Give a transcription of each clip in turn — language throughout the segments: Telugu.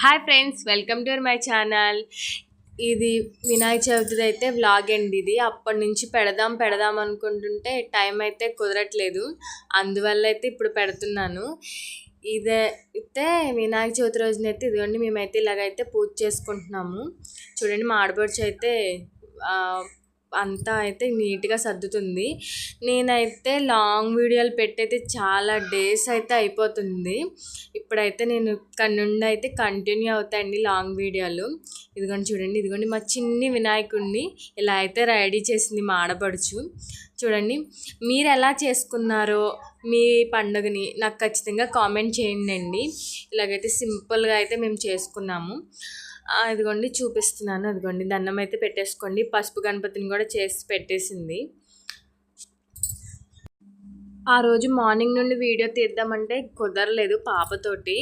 Hi friends welcome to my channel. ఇది వినాయక చవితిది అయితే వ్లాగ్ అండి ఇది. అప్పటి నుంచి పెడదాం పెడదాం అనుకుంటుంటే టైం అయితే కుదరట్లేదు. అందువల్ల అయితే ఇప్పుడు పెడుతున్నాను. ఇదే అయితే వినాయక చవితి రోజునైతే ఇదిగోండి మేమైతే ఇలాగైతే పూజ చేసుకుంటున్నాము. చూడండి మా ఆడపడుచు అయితే అంతా అయితే నీట్గా సర్దుతుంది. నేనైతే లాంగ్ వీడియోలు పెట్టయితే చాలా డేస్ అయితే అయిపోతుంది. ఇప్పుడైతే నేను ఇక్కడ నుండి అయితే కంటిన్యూ అవుతాయండి లాంగ్ వీడియోలు. ఇదిగోండి చూడండి ఇదిగోండి మా చిన్ని వినాయకుడిని ఇలా అయితే రెడీ చేసింది మా ఆడపడుచు. చూడండి మీరు ఎలా చేసుకున్నారో మీ పండుగని నాకు ఖచ్చితంగా కామెంట్ చేయండి అండి ఇలాగైతే సింపుల్గా అయితే మేము చేసుకున్నాము. ఇదిగోండి చూపిస్తున్నాను. అదిగోండి దండం అయితే పెట్టేసుకోండి. పసుపు గణపతిని కూడా చేసి పెట్టేసింది. ఆ రోజు మార్నింగ్ నుండి వీడియో తీద్దామంటే కుదరలేదు పాపతోటి.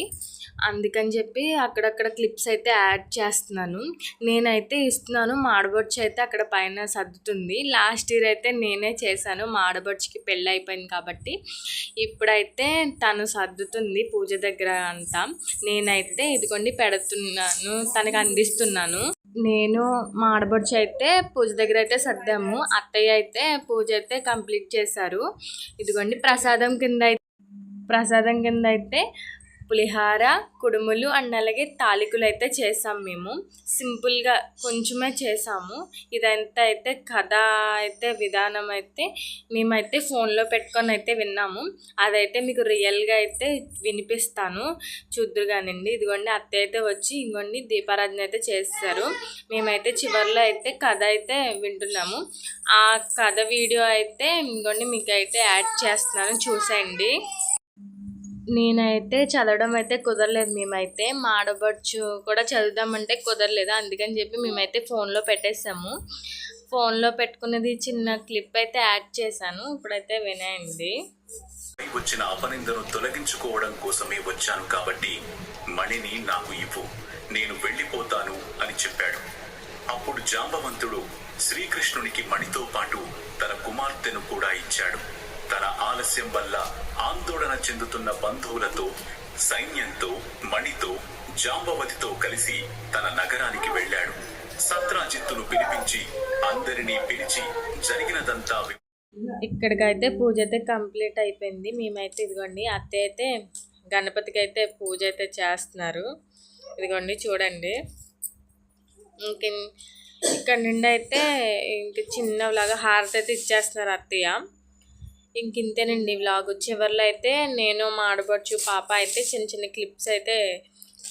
అందుకని చెప్పి అక్కడక్కడ క్లిప్స్ అయితే యాడ్ చేస్తున్నాను. నేనైతే ఇస్తున్నాను మా అయితే అక్కడ పైన సర్దుతుంది. లాస్ట్ ఇయర్ అయితే నేనే చేశాను మాడబొడ్చికి పెళ్ళి అయిపోయింది కాబట్టి. ఇప్పుడైతే తను సర్దుతుంది పూజ దగ్గర అంతా. నేనైతే ఇదిగోండి పెడుతున్నాను తనకు అందిస్తున్నాను. నేను మా ఆడబడుచు అయితే పూజ దగ్గర అయితే సర్దాము. అత్తయ్య అయితే పూజ అయితే కంప్లీట్ చేశారు. ఇదిగోండి ప్రసాదం కింద అయితే ప్రసాదం కింద అయితే పులిహార కుడుములు అండ్ అలాగే తాలికలు అయితే చేసాం మేము. సింపుల్గా కొంచెమే చేసాము. ఇదంతా అయితే కథ అయితే విధానం అయితే మేమైతే ఫోన్లో పెట్టుకొని అయితే విన్నాము. అదైతే మీకు రియల్గా అయితే వినిపిస్తాను. చూద్దరు కానివ్వండి. ఇదిగోండి అత్త అయితే వచ్చి ఇంకోండి దీపారాధన అయితే చేస్తారు. మేమైతే చివరిలో అయితే కథ అయితే వింటున్నాము. ఆ కథ వీడియో అయితే ఇంకోండి మీకు అయితే యాడ్ చేస్తున్నాను. చూసేయండి. నేనైతే చదవడం అయితే కుదరలేదు మేమైతే. మా ఆడబడుచు కూడా చదువుదామంటే కుదరలేదు. అందుకని చెప్పి మేమైతే ఫోన్లో పెట్టేసాము ఫోన్లో పెట్టుకున్నది చిన్న క్లిప్ అయితే యాడ్ చేశాను. ఇప్పుడైతే వినేయండి. వచ్చిన అపనిందను తొలగించుకోవడం కోసమే వచ్చాను కాబట్టి మణిని నాకు ఇవ్వు. నేను వెళ్ళిపోతాను అని చెప్పాడు. అప్పుడు జాంబవంతుడు శ్రీకృష్ణునికి మణితో పాటు తన కుమార్తెను కూడా ఇచ్చాడు. ఆలస్యం వల్ల ఆందోళన చెందుతున్న బంధువులతో సైన్యంతో మణితో జాంబవతితో కలిసి తన నగరానికి వెళ్ళాడు. సత్రాజిత్తును పిలిపించి అందరినీ పిలిచి జరిగినదంతా ఇక్కడికైతే పూజ అయితే కంప్లీట్ అయిపోయింది. మేమైతే ఇదిగోండి అత్తయ్య అయితే గణపతికి అయితే పూజ అయితే చేస్తున్నారు. ఇదిగోండి చూడండి. ఇంక ఇక్కడ నుండి అయితే ఇంక చిన్నలాగా హారతి అయితే ఇచ్చేస్తున్నారు అత్తయ్య. ఇంక ఇంతేనండి వ్లాగ్ చివరిలో అయితే నేను మా ఆడపడుచు పాప అయితే చిన్న చిన్న క్లిప్స్ అయితే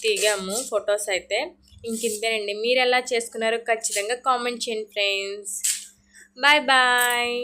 తీగాము ఫొటోస్ అయితే. ఇంక ఇంతేనండి మీరు ఎలా చేసుకున్నారో ఖచ్చితంగా కామెంట్ చేయండి ఫ్రెండ్స్ బాయ్ బాయ్